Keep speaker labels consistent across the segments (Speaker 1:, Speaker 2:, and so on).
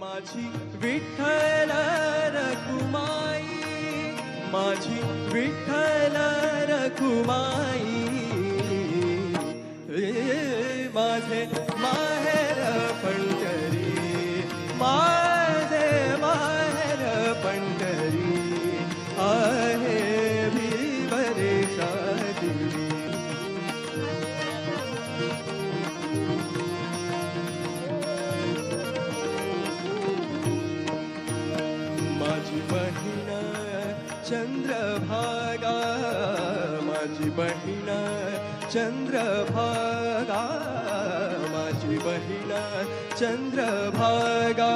Speaker 1: माझी विठ्ठल रखुमाई माझी विठ्ठल रखुमाई ए, माझे चंद्रभागा माझी बहीण चंद्रभागा
Speaker 2: तर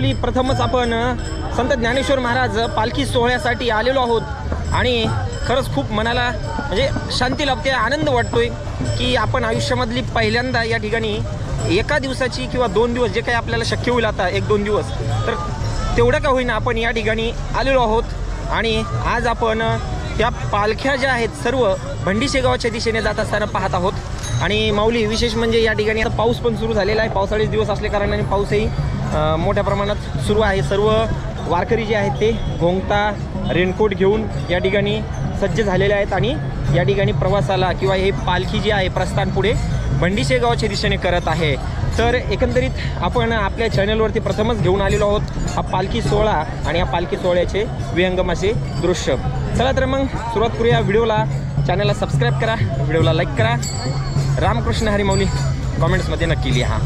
Speaker 2: माऊली प्रथमच आपण संत ज्ञानेश्वर महाराज पालखी सोहळ्यासाठी आलेलो आहोत. आणि खरंच खूप मनाला म्हणजे शांती लाभते आनंद वाटतोय की आपण आयुष्यामधली पहिल्यांदा या ठिकाणी एका दिवसाची किंवा दोन दिवस जे काही आपल्याला शक्य होईल आता एक दोन दिवस तर तेवढं का होईना आपण या ठिकाणी आलेलो आहोत. आणि आज आपण त्या पालख्या ज्या आहेत सर्व भंडीशे गावाच्या दिशेने जात असताना पाहत आहोत. आणि माऊली विशेष म्हणजे या ठिकाणी आता पाऊस पण सुरू झालेला आहे. पावसाळीच दिवस असल्या कारणाने पाऊसही मोठ्या प्रमाणात सुरू आहे. सर्व वारकरी जे आहेत ते घोंगता रेनकोट घेऊन या ठिकाणी सज्ज झालेले आहेत आणि या ठिकाणी प्रवासाला किंवा हे पालखी जी आहे प्रस्थान पुढे भंडीशेगावच्या दिशेने करत आहे. तर एकंदरीत आपण आपल्या चॅनलवरती प्रथमच घेऊन आलेलो आहोत हा पालखी सोहळा आणि या पालखी सोहळ्याचे विहंगम असे दृश्य. चला तर मग सुरुवात करूया व्हिडिओला. चॅनलला सबस्क्राईब करा व्हिडिओला लाईक करा. रामकृष्ण हरिमौली कॉमेंट्समध्ये नक्की लिहा.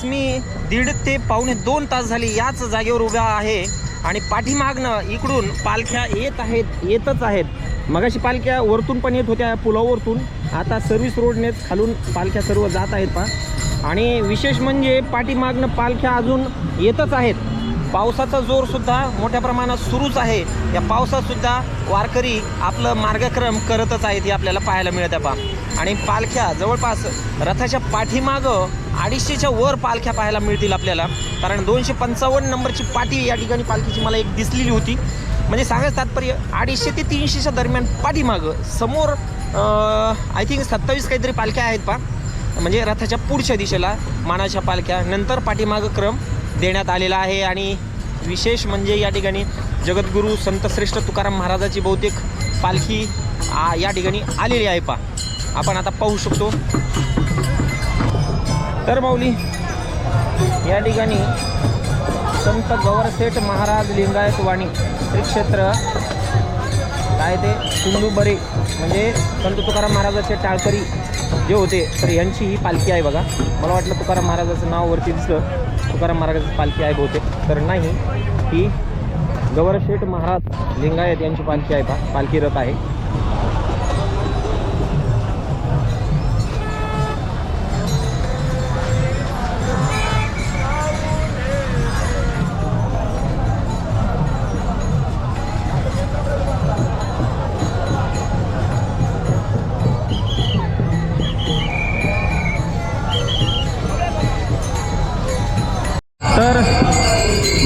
Speaker 2: जवळपास मी दीड ते पावणे दोन तास झाले याच जागेवर उभा आहे. आणि पाठीमागनं इकडून पालख्या येत आहेत येतच आहेत. मगाशी पालख्या वरतून पण येत होत्या पुलावरतून. आता सर्व्हिस रोडनेच खालून पालख्या सर्व जात आहेत पा आणि विशेष म्हणजे पाठीमागनं पालख्या अजून येतच आहेत. पावसाचा जोरसुद्धा मोठ्या प्रमाणात सुरूच आहे. या पावसातसुद्धा वारकरी आपलं मार्गक्रम करतच आहेत हे आपल्याला पाहायला मिळत आहे पा आणि पालख्या जवळपास रथाच्या पाठीमागं अडीचशेच्या वर पालख्या पाहायला मिळतील आपल्याला. कारण दोनशे पंचावन्न नंबरची पाठी या ठिकाणी पालखीची मला एक दिसलेली होती. म्हणजे सांगायचं तात्पर्य अडीचशे ते तीनशेच्या दरम्यान पाठीमागं समोर आय थिंक सत्तावीस काहीतरी पालख्या आहेत पा म्हणजे रथाच्या पुढच्या दिशेला मानाच्या पालख्या नंतर पाठीमागं क्रम देण्यात आलेला आहे. आणि विशेष म्हणजे या ठिकाणी जगद्गुरू संतश्रेष्ठ तुकाराम महाराजाची बहुतेक पालखी आ, या ठिकाणी आलेली आहे पा आपण आता पाहू शकतो. तर माऊली या ठिकाणी संत गवरसेठ महाराज लिंगायत वाणी श्रीक्षेत्र काय ते? कुंडुबरे म्हणजे संत तुकाराम महाराजाचे टाळकरी जे होते तर यांची ही पालखी आहे बघा. मला वाटलं तुकाराम महाराजाचं नाव वरती दिसलं. तुकाराम महाराजाची पालखी आहे बहुतेक. तर नाही ही गवरशेठ महाराज लिंगायत यांची पालखी आहे पा पालखी रथ आहे.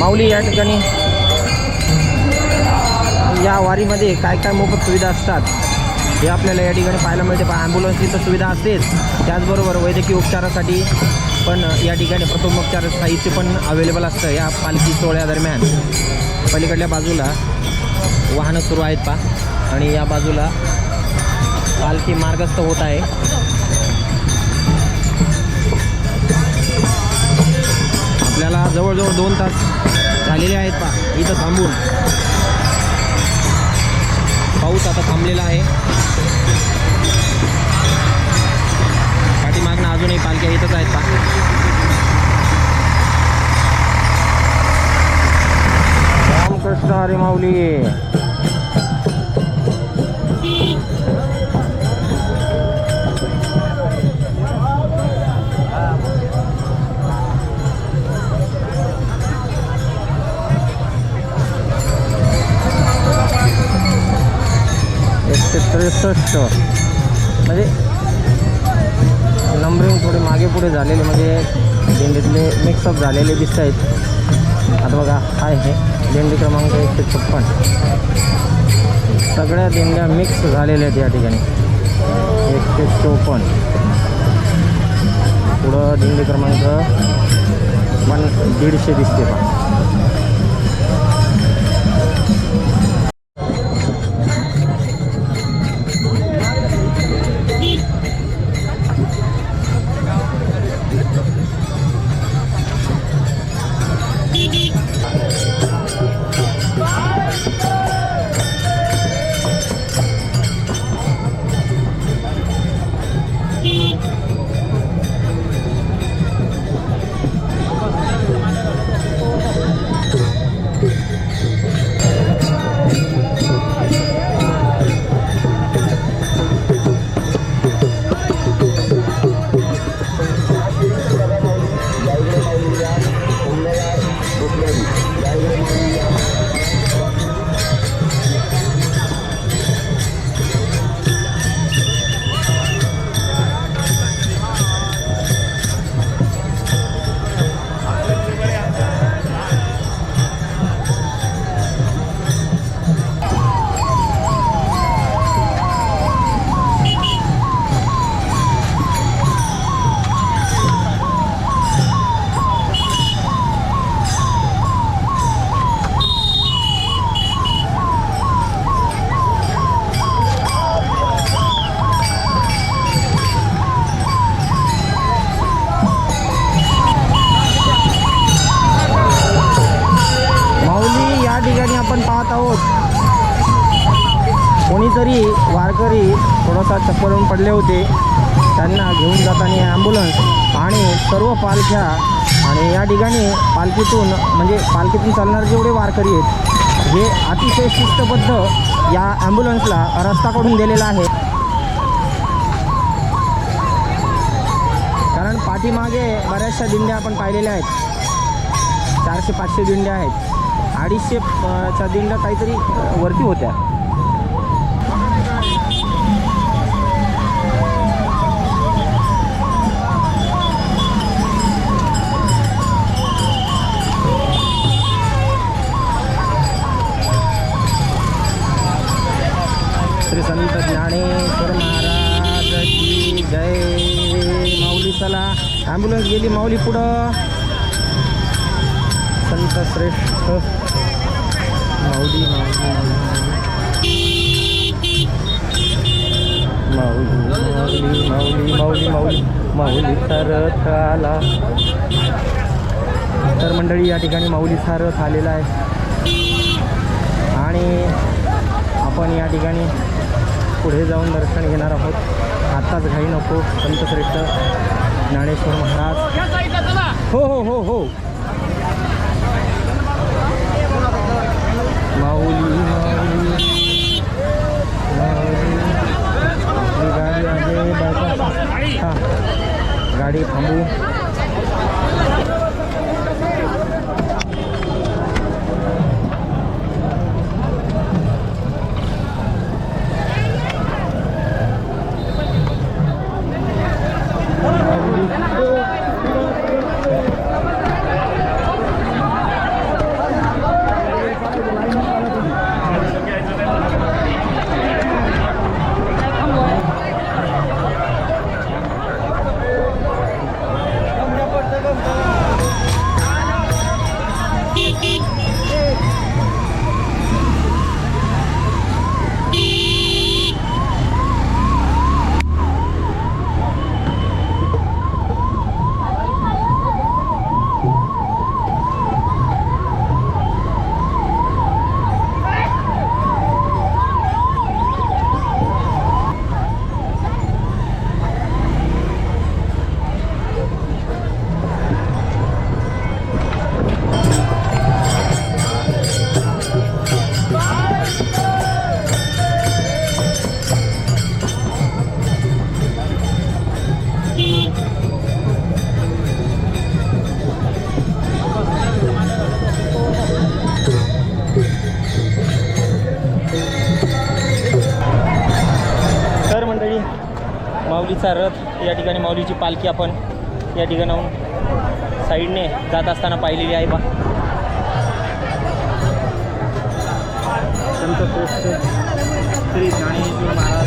Speaker 2: माऊली या ठिकाणी. या वारीमध्ये काय काय मोफत सुविधा असतात हे आपल्याला या ठिकाणी पाहायला मिळते. पण ॲम्ब्युलन्सची तर सुविधा असतेच. त्याचबरोबर वैद्यकीय उपचारासाठी पण या ठिकाणी प्रथमोपचार साहित्य पण अवेलेबल असतं या पालखी सोहळ्यादरम्यान पलीकडल्या बाजूला वाहनं सुरू आहेत पा आणि या बाजूला पालखी मार्गस्थ होत आहे. आपल्याला जवळजवळ दोन तास झालेले आहेत पा इथं थांबून. पाऊस आता थांबलेला आहे. पाठीमागनं अजूनही पालख्या इथंच आहेत पा रामकृष्ण हरी ते त्रेसष्ट म्हणजे नंबरिंग थोडे मागे पुढे झालेले म्हणजे दिंडीतले मिक्सअप झालेले दिसत आहेत. आता बघा आहे हे. दिंडी क्रमांक एकशे छप्पन. सगळ्या दिंड्या मिक्स झालेल्या आहेत या ठिकाणी. एकशे चोपन्न. पुढं दिंडी क्रमांक पण दीडशे दिसते पण वारकरी थोडासा चप्पलून पडले होते. त्यांना घेऊन जाताना ॲम्ब्युलन्स आणि सर्व पालख्या आणि या ठिकाणी पालखीतून म्हणजे पालखीतून चालणारे जेवढे वारकरी आहेत हे अतिशय शिस्तबद्ध या ॲम्ब्युलन्सला रस्ता करून दिलेला आहे. कारण पाठीमागे बऱ्याचशा दिंड्या आपण पाहिलेल्या आहेत. चारशे पाचशे दिंड्या आहेत. अडीचशे अ, दिंड्या काहीतरी वरती होत्या. श्रेष्ठ माऊली माऊली माऊली माऊली माऊली माऊली माऊली सारथ आला तर मंडळी या ठिकाणी माऊली सारथ आलेला आहे. आणि आपण या ठिकाणी पुढे जाऊन दर्शन घेणार आहोत. आत्ताच घाई नको संत श्रेष्ठ ज्ञानेश्वर महाराज. हो हो हो हो माऊली माऊली माऊली आपली गाडी थांबू. या ठिकाणी माऊलीची पालखी आपण या ठिकाणाहून साईडने जात असताना पाहिलेली आहे बा. संत श्रेष्ठ श्री ज्ञानेश्वर महाराज